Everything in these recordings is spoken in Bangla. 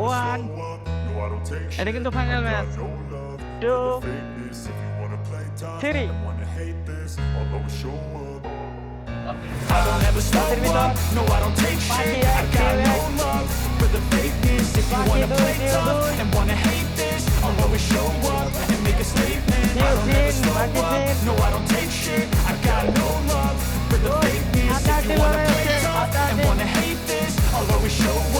One. And again to final match. Two. Three. I don't ever slow up, no I don't take shit. I got no love for the fakeness. If you wanna play tough and wanna hate this I'll always show up and make a statement. I don't ever slow up, no I don't take shit. I got no love for the fakeness. If you wanna play tough and wanna hate this I'll always show up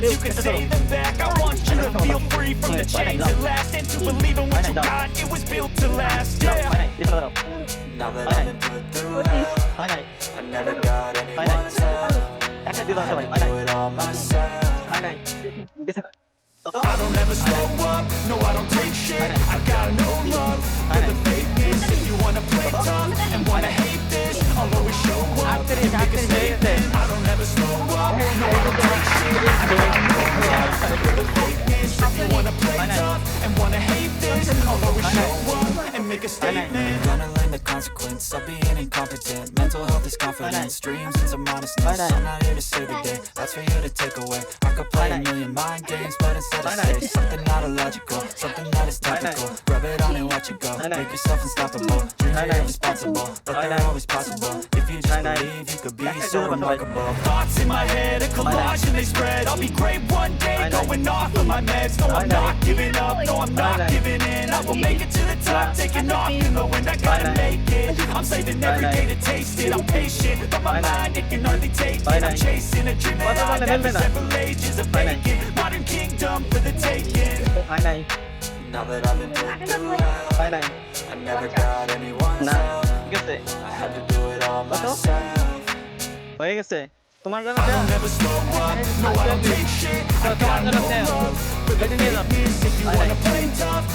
hear you can say them back I want you to feel free from the chains that last. And to believe in what you got, it was built to last, yeah. Now that I've been put through hell, I never got anyone's help. Kasi dito sa I do it all myself. I'll always show up and make a statement Gonna learn the consequence of being incompetent Mental health is confidence, dreams and some honestness I'm not here to save the day, that's for you to take away I could play a million mind games, but instead I say Something not illogical, something that is topical Rub it on and watch it go, make yourself unstoppable Dreams are irresponsible, but they're always possible If you just believe, you could be so remarkable Thoughts in my head, a collage and they spread. I'll be great one day, going off of my meds. No, I'm not giving up, no, I'm not giving in I will make it to the top, taking off in the wind I gotta make it, I'm saving every day to taste it I'm patient, but my mind, it can hardly take it I'm chasing a dream that I never several ages of making Modern kingdom for the taking Final. Now that I've been put through hell, Final. I never got anyone's না help. গেছে I had to do it all myself. হয়ে গেছে তোমার জন্য I দেয়া? don't ever slow up, no I don't take shit I তো got তোমার no জন্য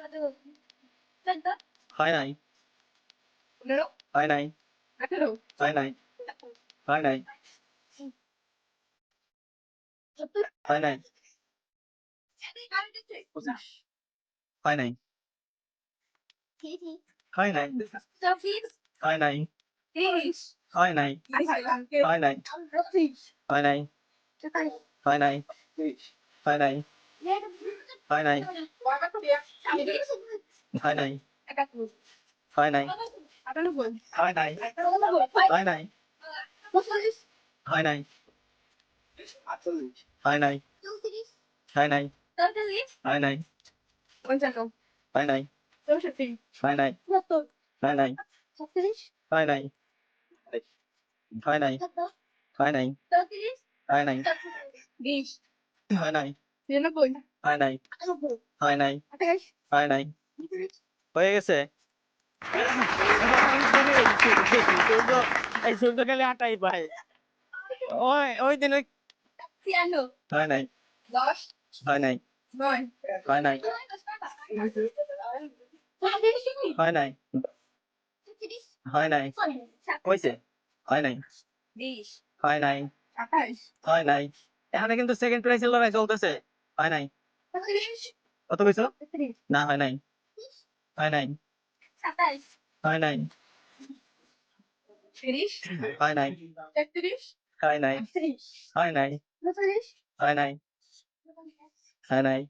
다들 짠다? hỏi này No, hỏi này I don't. hỏi này hỏi này hỏi này hỏi này hỏi này hỏi này hỏi này hỏi này hỏi này hỏi này hỏi này thôi này thôi này thôi này thôi này thôi này thôi này thôi này thôi này thôi này thôi này thôi này thôi này thôi này thôi này thôi này thôi này thôi này হয়ে গেছে এই শুদ্ধ খালি আটাই পাই ওই ওই দিন হয় নাই হয় নাই হয় নাই হয় নাই হয় নাই কইছে হয় নাই হয় নাই হয় নাই এখানে কিন্তু সেকেন্ড প্রাইজের লড়াই চলতেছে হয় নাই কত কইছো না হয় নাই হয় নাই হয় নাই হয় নাই হয় নাই হয় নাই হয় নাই হয় নাই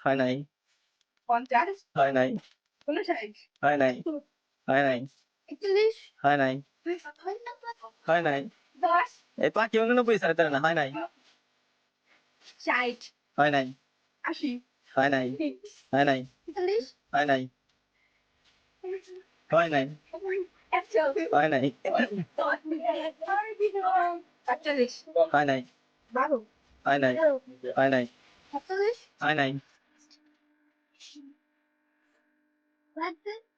হয় নাই পঞ্চাশ হয় নাই হয় নাই হয় নাই হয় নাই হয় নাই এই পাখি উননব্বই সাড়ে তেরো না হয় নাই Zeit. Hỏi này. Aschi. Hỏi này. Hỏi này. English. Hỏi này. Hỏi này. Hỏi này. Hỏi này. Hỏi này. Hỏi này. Hỏi này.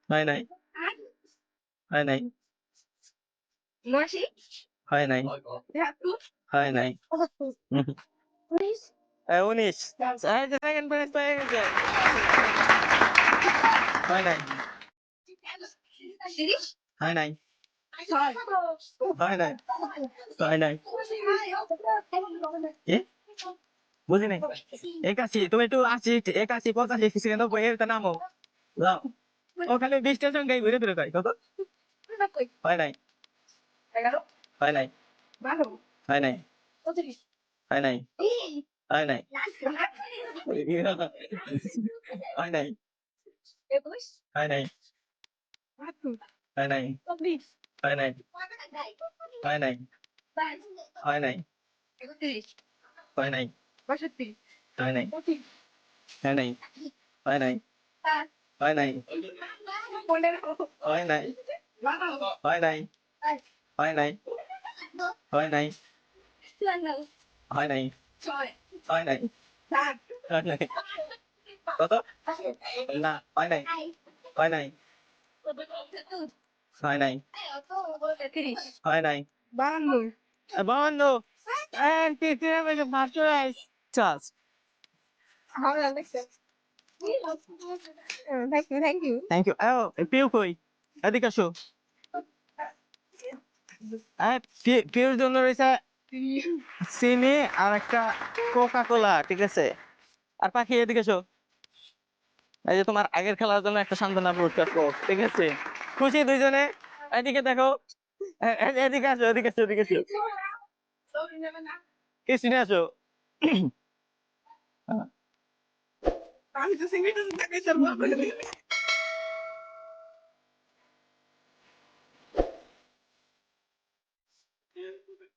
Hỏi này. Hỏi này. Nói gì? Hỏi này. Hỏi này. উনিশ? সেকেন্ড প্রাইজ পেয়ে গেছে। হয় নাই। হয় নাই। হয়। নাই। হয় নাই। বুঝি নাই। একাশি। তুমি একটু আশি একাশি পঁচাশি ছিয়ানব্বই এর নামো। যাও। ও খালি বিশটা সংখ্যাই ঘুরে ফিরে কয় কত? হয় নাই। হয় নাই। হয় নাই। ai này ai này ai này ai này ai này ai này ai này ai này ai này ai này ai này ai này ai này ai này ai này ai này ơi này হয় নাই হয় নাই হয় নাই কত না হয় নাই হয় নাই হয় নাই হয় নাই বাহান্ন sauce. ভালো লাগছে thank you thank you. Oh, Piu কই এদিকে আসো পিউর জন্য রয়েছে চিনি আর একটা কোকা কোলা ঠিক আছে? আর পাখি, এদিকে এসো। এই যে তোমার আগের খেলার জন্য একটা সান্ত্বনা পুরস্কার ঠিক আছে? খুশি দুইজনে? এদিকে দেখো। এদিকে আসো এদিকে আসো এদিকে আসো। কিছু নিয়ে আসো। আমি তো সিঙ্গেল